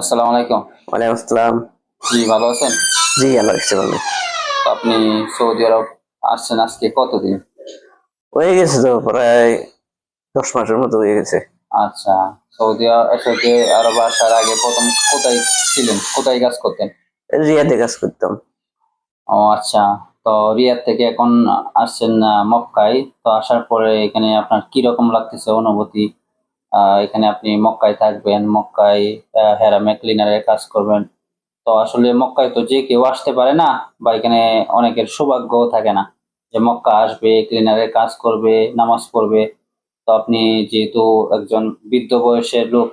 আসসালামু আলাইকুম। ওয়ালাইকুম আসসালাম। জি ভালো আছেন? জি আল্লাহ বলবে আপনি সৌদি আরব আসছেন আজকে কতদিন? হয়ে গেছে তো প্রায় দশ মাসের মতো হয়ে গেছে। আচ্ছা সৌদি সৌদি আরব আসার আগে প্রথম কোথায় ছিলেন? কোথায় কাজ করতেন? রিয়াদে কাজ করতাম। ও আচ্ছা। তো রিয়াদ থেকে এখন আসছেন মক্কায়। তো আসার পরে এখানে আপনার কি রকম লাগতেছে অনুভূতি? এখানে আপনি মক্কায় থাকবেন মক্কায় হেরামে ক্লিনারের কাজ করবেন। তো আসলে মক্কায় তো যে কেউ আসতে পারে না বা এখানে অনেকের সৌভাগ্য থাকে না যে মক্কা আসবে ক্লিনারের কাজ করবে নামাজ পড়বে। তো আপনি যেহেতু একজন বৃদ্ধ বয়সের লোক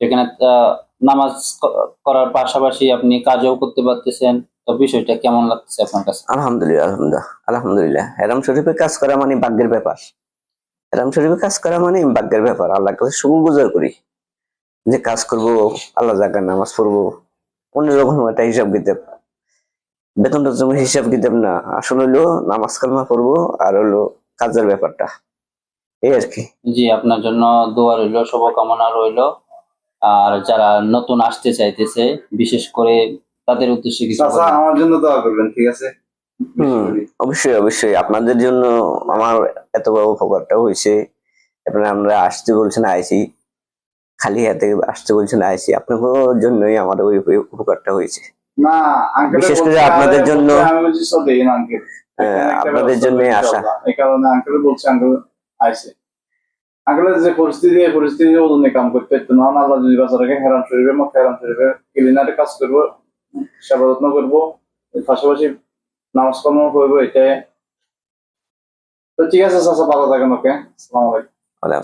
আহ, নামাজ করার পাশাপাশি আপনি কাজও করতে পারতেছেন। তো বিষয়টা কেমন লাগতেছে আপনার কাছে? আলহামদুলিল্লাহ আলহামদুলিল্লাহ। আলহামদুলিল্লাহ। হেরাম শরীফে কাজ করা মানে ভাগ্যের ব্যাপার। হেরাম শরীফে কাজ করা মানে ভাগ্যের ব্যাপার আল্লাহ কাছে শুভ গুজার করি। যে কাজ করব আল্লাহ জায়গায় নামাজ পড়ব অন্যরকম একটা হিসাব কিতাব বেতনটা জমি হিসাব কিতাব না। আসলে হলো নামাজ কালমা পড়ব আর হলো কাজের ব্যাপারটা। এই আর কি। জি আপনার জন্য দোয়া রইল শুভকামনা রইল। আর যারা নতুন আসতে চাইতেছে বিশেষ করে তাদের উদ্দেশ্যে কিছু আমার জন্য দোয়া করবেন ঠিক আছে? অবশ্যই অবশ্যই। আপনাদের জন্য আমার এত বড় উপকারটা হয়েছে। আমরা আসতে বলছেন আইসি। খালি হাতে আসতে বলছেন আইসি। আপনাদের জন্যই আমাদের ওই উপকারটা হয়েছে। বিশেষ করে আপনাদের জন্য- হ্যাঁ, আপনাদের আসা। এই কারণে আঙ্কেল বলছে আঙ্কেল আইছে আঙ্কেলের যে পরিস্থিতি এই পরিস্থিতি কাম করতে না আল্লাহ যদি বাজারকে হেরাম শরীফে মক্কা হেরাম শরীফে ক্লিনারে কাজ করব সেবা যত্ন করব। এর পাশাপাশি নামাজ কর্ম করব এটাই। তো ঠিক আছে চাচা ভালো থাকেন ওকে? আসসালামু আলাইকুম। ওয়ালাইকুম